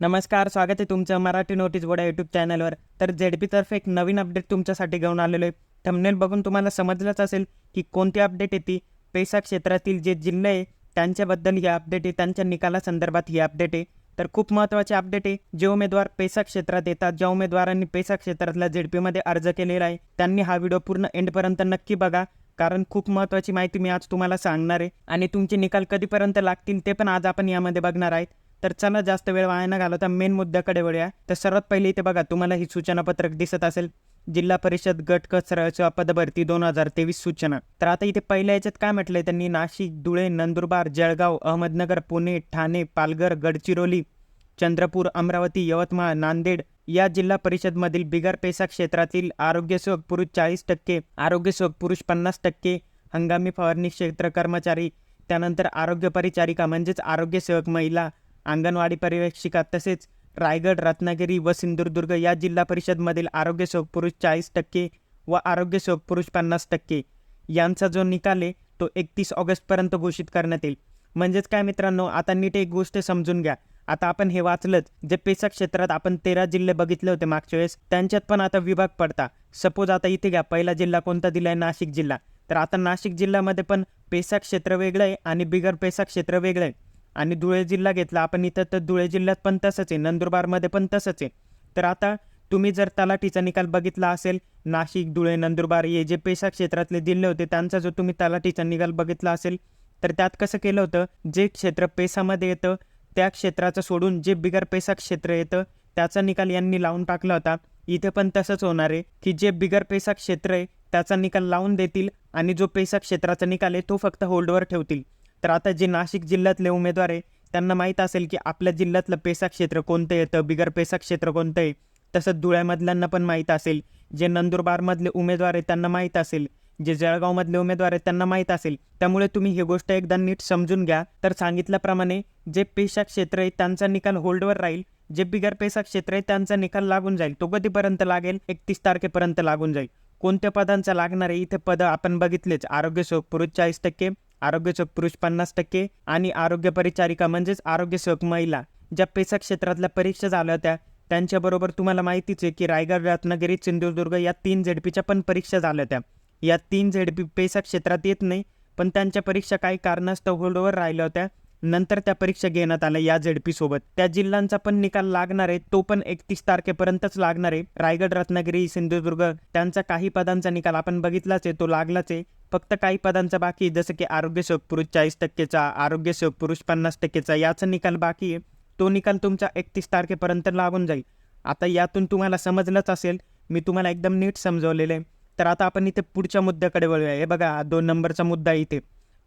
नमस्कार स्वागत आहे तुमचं मराठी नोटीस बोर्ड यूट्यूब चॅनलवर. तर झेडपीतर्फे एक नवीन अपडेट तुमच्यासाठी घेऊन आलेलो आहे. थंबनेल बघून तुम्हाला समजलंच असेल की कोणती अपडेट येते पैसा क्षेत्रातील जे जिल्हे आहे त्यांच्याबद्दल ही अपडेट आहे त्यांच्या निकालासंदर्भात ही अपडेट आहे. तर खूप महत्त्वाची अपडेट आहे जे उमेदवार पैसा क्षेत्रात येतात ज्या उमेदवारांनी पैसा क्षेत्रातल्या झेडपीमध्ये अर्ज केलेला आहे त्यांनी हा व्हिडिओ पूर्ण एंडपर्यंत नक्की बघा. कारण खूप महत्त्वाची माहिती मी आज तुम्हाला सांगणार आहे. आणि तुमचे निकाल कधीपर्यंत लागतील ते पण आज आपण यामध्ये बघणार आहेत. तर चला जास्त वेळ वाया न घालवता मेन मुद्द्याकडे वळूया. तर सर्वात पहिले इथे बघा तुम्हाला ही सूचना पत्रक दिसत असेल. जिल्हा परिषद गट कचरा पदभरती दोन हजार तेवीस सूचना. तर आता इथे पहिल्या याच्यात काय म्हटलंय त्यांनी? नाशिक धुळे नंदुरबार जळगाव अहमदनगर पुणे ठाणे पालघर गडचिरोली चंद्रपूर अमरावती यवतमाळ नांदेड या जिल्हा परिषदमधील बिगर पेसा क्षेत्रातील आरोग्य सेवक पुरुष चाळीस टक्के आरोग्य सेवक पुरुष पन्नास टक्के हंगामी फवारणी क्षेत्र कर्मचारी त्यानंतर आरोग्य परिचारिका म्हणजेच आरोग्य सेवक महिला अंगणवाडी पर्यवेक्षिका तसेच रायगड रत्नागिरी व सिंधुदुर्ग या जिल्हा परिषदमधील आरोग्य सेवक चाळीस टक्के व आरोग्य सेवक पन्नास टक्के यांचा जो निकाल आहे तो एकतीस ऑगस्टपर्यंत घोषित करण्यात येईल. म्हणजेच काय मित्रांनो आता नीट एक गोष्ट समजून घ्या. आता आपण हे वाचलंच जे पेसा क्षेत्रात आपण तेरा जिल्हे बघितले होते मागच्या वेळेस त्यांच्यात पण आता विभाग पडता. सपोज आता इथे घ्या पहिला जिल्हा कोणता दिला आहे नाशिक जिल्हा. तर आता नाशिक जिल्ह्यामध्ये पण पेसा क्षेत्र वेगळं आहे आणि बिगर पेसा क्षेत्र वेगळं आहे. आणि धुळे जिल्हा घेतला. आपण इथं तर धुळे जिल्ह्यात पण तसंच आहे. नंदुरबारमध्ये पण तसंच आहे. तर आता तुम्ही जर तलाठीचा निकाल बघितला असेल नाशिक धुळे नंदुरबार हे जे पेशा क्षेत्रातले जिल्हे होते त्यांचा जो तुम्ही तलाठीचा निकाल बघितला असेल तर त्यात कसं केलं होतं? जे क्षेत्र पेसामध्ये येतं त्या क्षेत्राचं सोडून जे बिगर पेसा क्षेत्र येतं त्याचा निकाल यांनी लावून टाकला होता. इथे पण तसंच होणार आहे की जे बिगर पेसा क्षेत्र आहे त्याचा निकाल लावून देतील आणि जो पेसा क्षेत्राचा निकाल आहे तो फक्त होल्डवर ठेवतील. तर आता जे नाशिक जिल्ह्यातले उमेदवार आहे त्यांना माहीत असेल की आपल्या जिल्ह्यातलं पेसा क्षेत्र कोणतं येतं बिगर पेसा क्षेत्र कोणतं आहे तसंच धुळ्यामधल्यांना पण माहीत असेल. जे नंदुरबारमधले उमेदवार आहेत त्यांना माहीत असेल. जे जळगावमधले उमेदवार आहेत त्यांना माहीत असेल. त्यामुळे तुम्ही ही गोष्ट एकदा नीट समजून घ्या. तर सांगितल्याप्रमाणे जे पेशा क्षेत्र आहे त्यांचा निकाल होल्डवर राहील. जे बिगर पेसा क्षेत्र आहे त्यांचा निकाल लागून जाईल. तो कधीपर्यंत लागेल? एकतीस तारखेपर्यंत लागून जाईल. कोणत्या पदांचा लागणार आहे? इथे पदं आपण बघितलेच. आरोग्य सेवक पुरुष चाळीस टक्के आरोग्यचक पुरुष पन्नास टक्के आणि आरोग्य परिचारिका म्हणजेच आरोग्यसेवक महिला. ज्या पेसा क्षेत्रातल्या परीक्षा झाल्या होत्या त्यांच्याबरोबर तुम्हाला माहितीच आहे की रायगड रत्नागिरी सिंधुदुर्ग या तीन झेडपीच्या पण परीक्षा झाल्या होत्या. या तीन झेडपी पेसा क्षेत्रात येत नाही पण त्यांच्या परीक्षा काही कारणास्तव होल्डवर राहिल्या होत्या. नंतर त्या परीक्षा घेण्यात आल्या या झेडपीसोबत त्या जिल्ह्यांचा पण निकाल लागणार आहे तो पण एकतीस तारखेपर्यंतच लागणार आहे. रायगड रत्नागिरी सिंधुदुर्ग त्यांचा काही पदांचा निकाल आपण बघितलाच आहे तो लागलाच आहे. फक्त काही पदांचा बाकी आहे जसं की आरोग्य सेवक पुरुष चाळीस टक्केचा आरोग्य सेवक पुरुष पन्नास टक्केचा याचा निकाल बाकी आहे. तो निकाल तुमचा एकतीस तारखेपर्यंत लागून जाईल. आता यातून तुम्हाला समजलंच असेल मी तुम्हाला एकदम नीट समजवलेलं आहे. तर आता आपण इथे पुढच्या मुद्द्याकडे वळूया. हे बघा दोन नंबरचा मुद्दा इथे.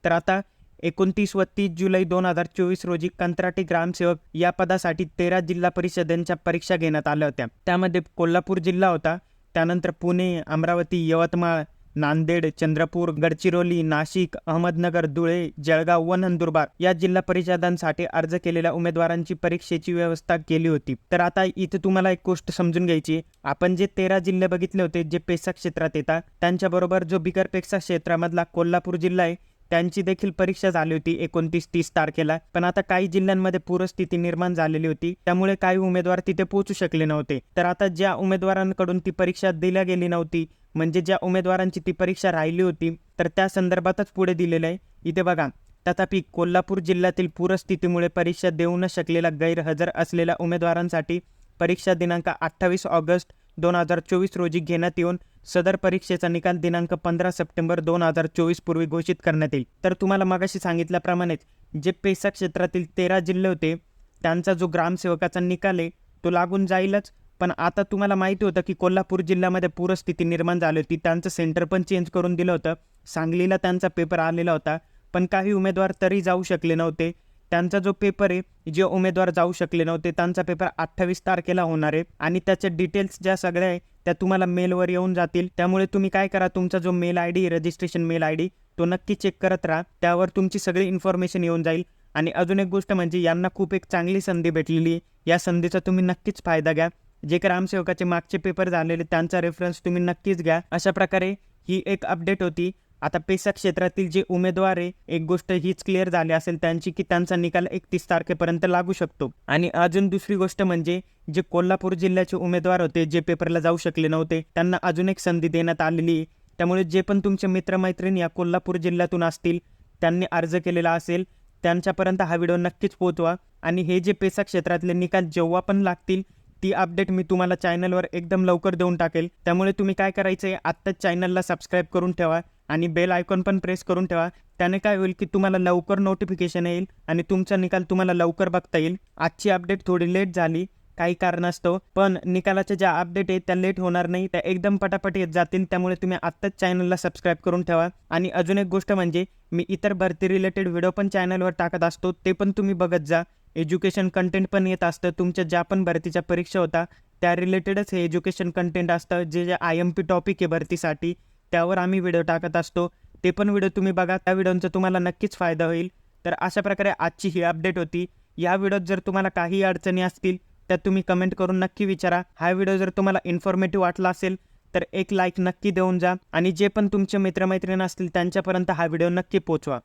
तर आता एकोणतीस व तीस जुलै दोन हजार चोवीस रोजी कंत्राटी ग्रामसेवक या पदासाठी तेरा जिल्हा परिषदांच्या परीक्षा घेण्यात आल्या होत्या. त्यामध्ये कोल्हापूर जिल्हा होता. त्यानंतर पुणे अमरावती यवतमाळ नांदेड चंद्रपूर गडचिरोली नाशिक अहमदनगर धुळे जळगाव व नंदुरबार या जिल्हा परिषदांसाठी अर्ज केलेल्या उमेदवारांची परीक्षेची व्यवस्था केली होती. तर आता इथे तुम्हाला एक गोष्ट समजून घ्यायची आपण जे तेरा जिल्हे बघितले होते जे पेसा क्षेत्रात येतात त्यांच्याबरोबर जो बिगर पेसा क्षेत्रामधला कोल्हापूर जिल्हा आहे त्यांची देखील परीक्षा झाली होती एकोणतीस तीस तारखेला. पण आता काही जिल्ह्यांमध्ये पूरस्थिती निर्माण झालेली होती. त्यामुळे काही उमेदवार तिथे पोहोचू शकले नव्हते. तर आता ज्या उमेदवारांकडून ती परीक्षा दिल्या गेली नव्हती म्हणजे ज्या उमेदवारांची ती परीक्षा राहिली होती तर त्या संदर्भातच पुढे दिलेलं आहे. इथे बघा तथापि कोल्हापूर जिल्ह्यातील पूरस्थितीमुळे परीक्षा देऊ न शकलेला गैरहजर असलेल्या उमेदवारांसाठी परीक्षा दिनांक अठ्ठावीस ऑगस्ट दोन हजार चोवीस रोजी घेण्यात येऊन सदर परीक्षेचा निकाल दिनांक पंधरा सप्टेंबर दोन हजार चोवीस पूर्वी घोषित करण्यात येईल. तर तुम्हाला मगाशी सांगितल्याप्रमाणेच जे पेसा क्षेत्रातील तेरा जिल्हे होते त्यांचा जो ग्रामसेवकाचा निकाल आहे तो लागून जाईलच. पण आता तुम्हाला माहिती होतं की कोल्हापूर जिल्ह्यामध्ये पूरस्थिती निर्माण झाली होती. त्यांचं सेंटर पण चेंज करून दिलं होतं. सांगलीला त्यांचा पेपर आलेला होता. पण काही उमेदवार तरी जाऊ शकले नव्हते. त्यांचा जो पेपर आहे जे उमेदवार जाऊ शकले नव्हते त्यांचा पेपर अठ्ठावीस तारखेला होणार आहे. आणि त्याच्या डिटेल्स ज्या सगळ्या आहे त्या तुम्हाला मेलवर येऊन जातील. त्यामुळे तुम्ही काय करा तुमचा जो mail I D registration mail I D तो नक्की चेक करत राहा. त्यावर तुमची सगळी इन्फॉर्मेशन येऊन जाईल. आणि अजून एक गोष्ट म्हणजे यांना खूप एक चांगली संधी भेटलेली आहे. या संधीचा तुम्ही नक्कीच फायदा घ्या. जे ग्रामसेवकाचे मागचे पेपर झालेले त्यांचा रेफरन्स तुम्ही नक्कीच घ्या. अशा प्रकारे ही एक अपडेट होती. आता पेसा क्षेत्रातील जे उमेदवार आहे एक गोष्ट हीच क्लिअर झाली असेल त्यांची की त्यांचा निकाल एकतीस तारखेपर्यंत लागू शकतो. आणि अजून दुसरी गोष्ट म्हणजे जे कोल्हापूर जिल्ह्याचे उमेदवार होते जे पेपरला जाऊ शकले नव्हते त्यांना अजून एक संधी देण्यात आलेली आहे. त्यामुळे जे पण तुमचे मित्रमैत्रिणी या कोल्हापूर जिल्ह्यातून असतील त्यांनी अर्ज केलेला असेल त्यांच्यापर्यंत हा व्हिडिओ नक्कीच पोहोचवा. आणि हे जे पेसा क्षेत्रातले निकाल जेव्हा पण लागतील ती अपडेट मी तुम्हाला चॅनलवर एकदम लवकर देऊन टाकेल. त्यामुळे तुम्ही काय करायचं आहे आत्ताच चॅनलला सबस्क्राईब करून ठेवा. आणि बेल आयकॉन पण प्रेस करून ठेवा. त्याने काय होईल की तुम्हाला लवकर नोटिफिकेशन येईल आणि तुमचा निकाल तुम्हाला लवकर बघता येईल. आजची अपडेट थोडी लेट झाली काही कारणास्तव पण निकालाच्या ज्या अपडेट आहेत त्या लेट होणार नाही त्या एकदम पटापट येत जातील. त्यामुळे तुम्ही आत्ताच चॅनलला सबस्क्राईब करून ठेवा. आणि अजून एक गोष्ट म्हणजे मी इतर भरती रिलेटेड व्हिडिओ पण चॅनलवर टाकत असतो ते पण तुम्ही बघत जा. एज्युकेशन कंटेंट पण येत असतं. तुमच्या ज्या पण भरतीच्या परीक्षा होता त्या रिलेटेडच हे एज्युकेशन कंटेंट असतं. जे जे आय एम पी टॉपिक आहे भरतीसाठी त्यावर आम्ही व्हिडिओ टाकत असतो. ते पण व्हिडिओ तुम्ही बघा. त्या व्हिडिओचा तुम्हाला नक्कीच फायदा होईल. तर अशा प्रकारे आजची ही अपडेट होती. या व्हिडिओत जर तुम्हाला काही अडचणी असतील तर तुम्ही कमेंट करून नक्की विचारा. हा व्हिडिओ जर तुम्हाला इन्फॉर्मेटिव्ह वाटला असेल तर एक लाईक नक्की देऊन जा. आणि जे पण तुमचे मित्रमैत्रिणी असतील त्यांच्यापर्यंत हा व्हिडिओ नक्की पोचवा.